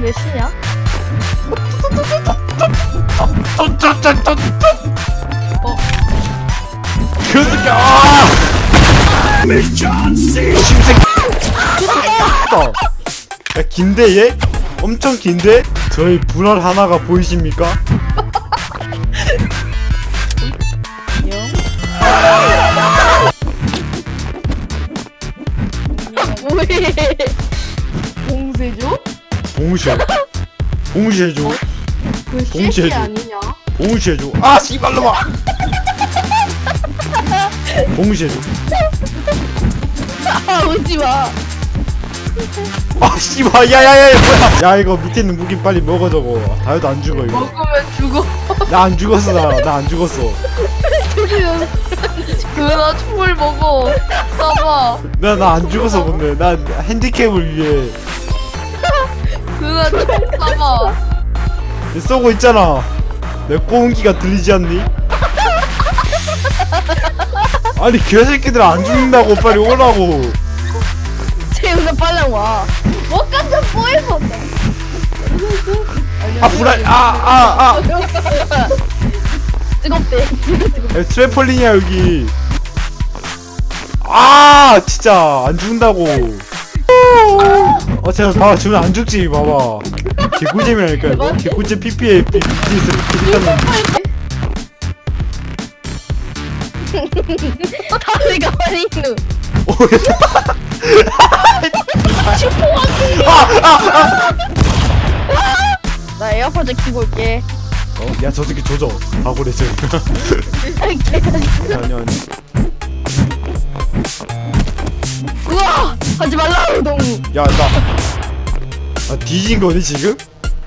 몇 시냐? 그 새끼 아 심색 야 긴데 얘? 엄청 긴데? 저희 불알 하나가 보이십니까? 뭐해? 봉쇄죠? 봉쇄 봉쇄줘. 그 봉쇄죠. CC 아니냐? 봉쇄줘. 아 씨발로마 봉쇄줘. 아 오지 마. 아 씨발. 야야야 뭐야. 야 이거 밑에 있는 무기 빨리 먹어 저거. 다이어트 안 죽어 이거. 먹으면 죽어. 나 안 죽었어 나. 나 안 죽었어. 그나 총을 먹어. 쏴봐. 나 나 안 죽었어 근데. 난 핸디캡을 위해 그나 총 쏴봐. 쏘고 있잖아 내 꼬은기가 들리지 않니? 아니 개새끼들 안 죽는다고 빨리 오라고 채우는 빨리 와. 뭐 깜짝 뽀해봤다. 아 불알 아아 아 뜨겁대. 뜨겁대. 트래폴린이야 여기 아 진짜 안 죽는다고 어 제가 봐봐 지금 안 죽지 봐봐. 개꿀잼이라니까 이거 개꿀잼 PP에 BTS 비슷한 다리가 많이 있는. 나 에어팟 끼고 올게. 어? 야저 새끼 조져. 다고래 저 아니 아니 하지 말라고 너무. 야 나 아, 뒤진 거니 지금?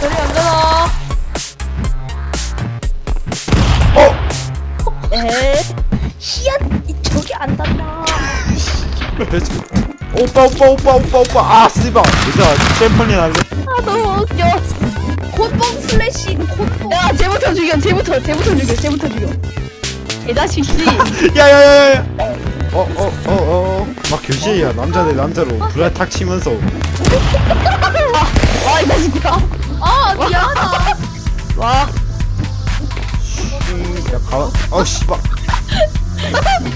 저리 안 되나? 어? 에? 희앗 저기 안 닿나? 대체 오빠 오빠 오빠 오빠 오빠 아 씨발 얘들아 트래폴린 할래? 아 너무 웃겨. 콧봉 슬래시 콧봉. 야 쟤부터 죽여. 쟤부터 쟤부터 죽여. 쟤부터 죽여. 개자식씨. 야야야야 어어어어막 교시야 남자 대 남자로 불알 탁 치면서 와이 자식아. 아 미안하다. 와. 야가어 씨발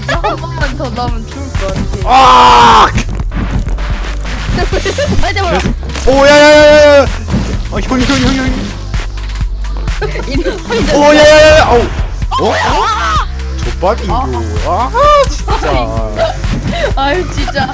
한 번만 더 나면 죽을 것 같아. 아 빨리 잡아라. 오야야야야야 어 형이 형이 형이 형이 이리 빨리 잡아. 오야야야야 어우 어? 대박이고. 아. 아, 진짜. 아유 진짜.